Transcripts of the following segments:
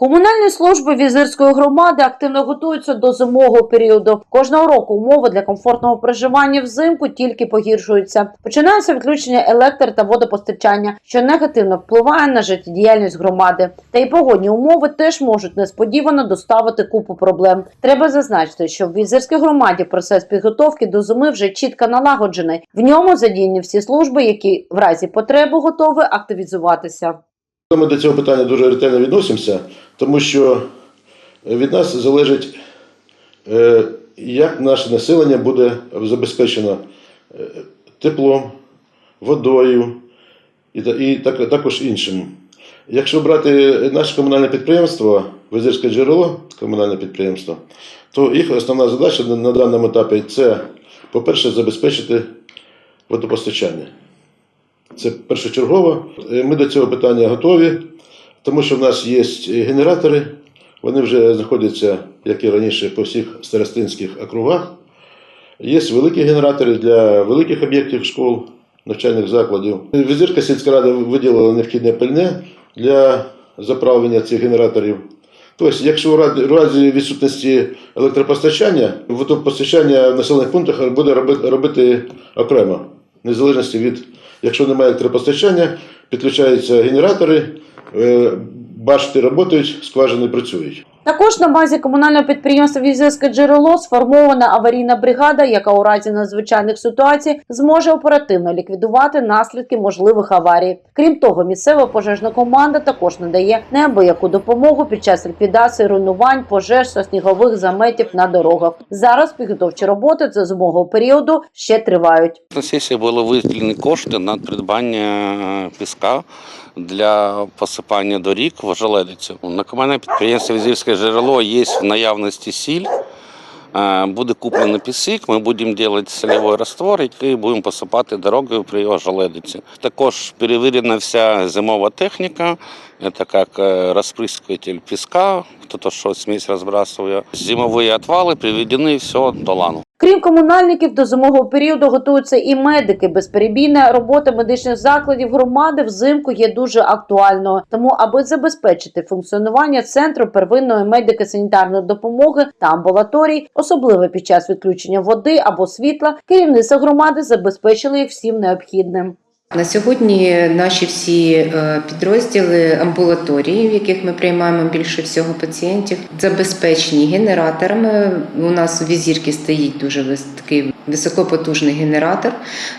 Комунальні служби візирської громади активно готуються до зимового періоду. Кожного року умови для комфортного проживання взимку тільки погіршуються. Починається відключення електр та водопостачання, що негативно впливає на життєдіяльність громади. Та й погодні умови теж можуть несподівано доставити купу проблем. Треба зазначити, що в візирській громаді процес підготовки до зими вже чітко налагоджений. В ньому задіяні всі служби, які в разі потреби готові активізуватися. Ми до цього питання дуже ретельно відносимося, тому що від нас залежить, е, як наше населення буде забезпечено е, теплом, водою і, та- і так- також іншим. Якщо брати наше комунальне підприємство, Визирське джерело, комунальне підприємство, то їх основна задача на даному етапі це, по-перше, забезпечити водопостачання. Це першочергово. Е, Ми до цього питання готові, тому що в нас є генератори. Вони вже знаходяться, як і раніше, по всіх старостинських округах. Є великі генератори для великих об'єктів школ, навчальних закладів. Візирка сільська рада виділила необхідне пальне для заправлення цих генераторів. Тобто, якщо в разі відсутності електропостачання, водопостачання в населених пунктах буде робити, окремо, незалежності від, якщо немає електропостачання, підключаються генератори, е, башти працюють, скважини працюють. Також на базі комунального підприємства Візерське джерело сформована аварійна бригада, яка у разі надзвичайних ситуацій зможе оперативно ліквідувати наслідки можливих аварій. Крім того, місцева пожежна команда також надає неабияку допомогу під час ліквідації руйнувань, пожеж та снігових заметів на дорогах. Зараз підготовчі роботи до зимового періоду ще тривають. На сесії були виділені кошти на придбання е, піска для посипання доріг в ожеледицю. На комунальне підприємство Візівське джерело є в наявності сіль. Е, Буде куплений пісик, ми будемо робити солевой раствор, який будемо посипати дорогою при жаледиці. Також перевірена вся зимова техніка, така як е, розприскуватель піска, хто що смесь розбрасує. Зимові отвали приведені все до лану. Крім комунальників, до зимового періоду готуються і медики. Безперебійна робота медичних закладів громади взимку є дуже актуальною. Тому, аби забезпечити функціонування центру первинної медико-санітарної допомоги та амбулаторій, особливо під час відключення води або світла, керівництво громади забезпечили їх всім необхідним. На сьогодні наші всі е, підрозділи амбулаторії, в яких ми приймаємо більше всього пацієнтів, забезпечені генераторами. У нас у візірки стоїть дуже такий високопотужний генератор.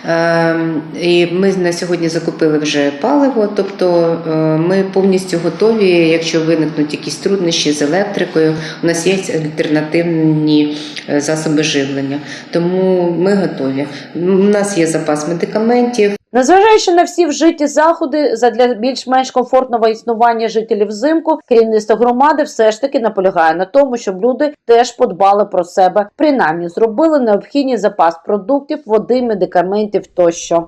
Е, І ми на сьогодні закупили вже паливо, тобто е, ми повністю готові. Якщо виникнуть якісь труднощі з електрикою, у нас є альтернативні е, засоби живлення. Тому ми готові. У нас є запас медикаментів. Незважаючи на всі вжиті заходи задля більш-менш комфортного існування жителів взимку, керівництво громади все ж таки наполягає на тому, щоб люди теж подбали про себе, принаймні зробили необхідний запас продуктів, води, медикаментів тощо.